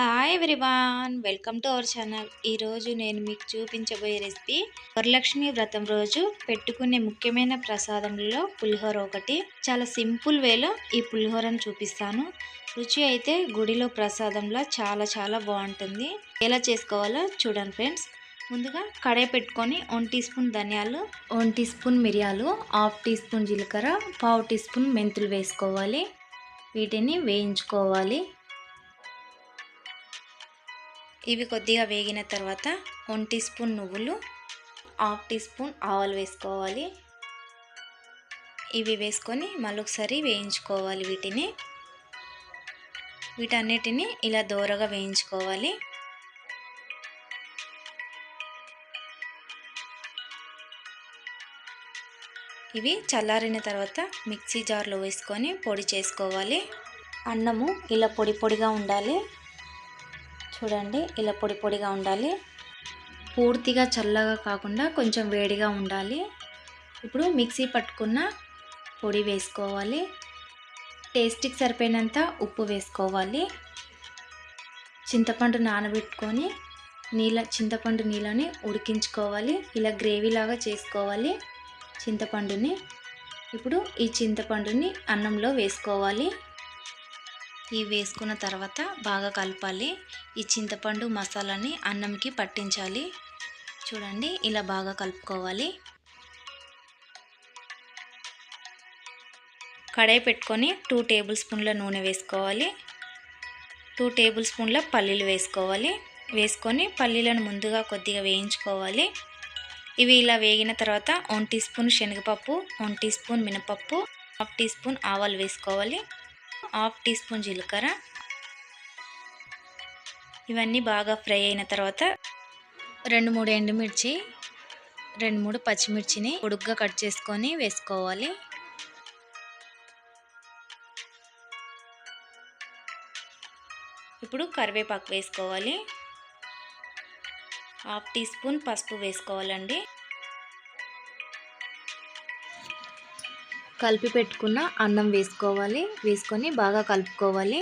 Hi everyone welcome to our channel ఈరోజు నేను మీకు చూపించబోయే రెసిపీ వరలక్ష్మి వ్రతం రోజు పెట్టుకునే ముఖ్యమైన ప్రసాదంలో పులిహోర ఒకటి. చాలా సింపుల్ వేలో ఈ పులిహోరను చూపిస్తాను. రుచి అయితే గుడిలో ప్రసాదంలో చాలా చాలా బాగుంటుంది. ఎలా చేసుకోవాలో చూడండి ఫ్రెండ్స్ ముందుగా కడాయి పెట్టుకొని వన్ టీ స్పూన్ ధనియాలు వన్ టీ స్పూన్ మిరియాలు హాఫ్ టీ స్పూన్ జీలకర్ర పావు టీ స్పూన్ మెంతులు వేసుకోవాలి. వీటిని వేయించుకోవాలి. ఇవి కొద్దిగా వేగిన తర్వాత వన్ టీ స్పూన్ నువ్వులు హాఫ్ టీ స్పూన్ ఆవాలు వేసుకోవాలి. ఇవి వేసుకొని మళ్ళొకసారి వేయించుకోవాలి వీటిని. వీటన్నిటిని ఇలా దోరగా వేయించుకోవాలి. ఇవి చల్లారిన తర్వాత మిక్సీ జార్లో వేసుకొని పొడి చేసుకోవాలి. అన్నము ఇలా పొడి పొడిగా ఉండాలి. చూడండి ఇలా పొడి పొడిగా ఉండాలి. పూర్తిగా చల్లగా కాకుండా కొంచెం వేడిగా ఉండాలి. ఇప్పుడు మిక్సీ పట్టుకున్న పొడి వేసుకోవాలి. టేస్ట్కి సరిపోయినంత ఉప్పు వేసుకోవాలి. చింతపండు నానబెట్టుకొని నీళ్ళ చింతపండు నీళ్ళని ఉడికించుకోవాలి. ఇలా గ్రేవీలాగా చేసుకోవాలి చింతపండుని. ఇప్పుడు ఈ చింతపండుని అన్నంలో వేసుకోవాలి. ఇవి వేసుకున్న తర్వాత బాగా కలపాలి. ఈ చింతపండు మసాలాని అన్నంకి పట్టించాలి. చూడండి ఇలా బాగా కలుపుకోవాలి. కడాయి పెట్టుకొని టూ టేబుల్ స్పూన్ల నూనె వేసుకోవాలి. టూ టేబుల్ స్పూన్ల పల్లీలు వేసుకోవాలి. వేసుకొని పల్లీలను ముందుగా కొద్దిగా వేయించుకోవాలి. ఇవి ఇలా వేగిన తర్వాత వన్ టీ స్పూన్ శనగపప్పు వన్ టీ స్పూన్ మినపప్పు హాఫ్ టీ స్పూన్ ఆవాలు వేసుకోవాలి. హాఫ్ టీ స్పూన్ జీలకర్ర. ఇవన్నీ బాగా ఫ్రై అయిన తర్వాత రెండు మూడు ఎండుమిర్చి రెండు మూడు పచ్చిమిర్చిని పొడుగ్గా కట్ చేసుకొని వేసుకోవాలి. ఇప్పుడు కరివేపాకు వేసుకోవాలి. హాఫ్ టీ స్పూన్ పసుపు వేసుకోవాలండి. కలిపి పెట్టుకున్న అన్నం వేసుకోవాలి. వేసుకొని బాగా కలుపుకోవాలి.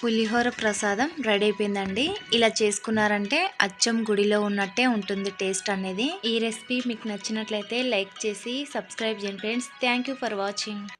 పులిహోర ప్రసాదం రెడీ అయిపోయిందండి. ఇలా చేసుకున్నారంటే అచ్చం గుడిలో ఉన్నట్టే ఉంటుంది టేస్ట్ అనేది. ఈ రెసిపీ మీకు నచ్చినట్లయితే లైక్ చేసి సబ్స్క్రైబ్ చేయండి ఫ్రెండ్స్. Thank for watching.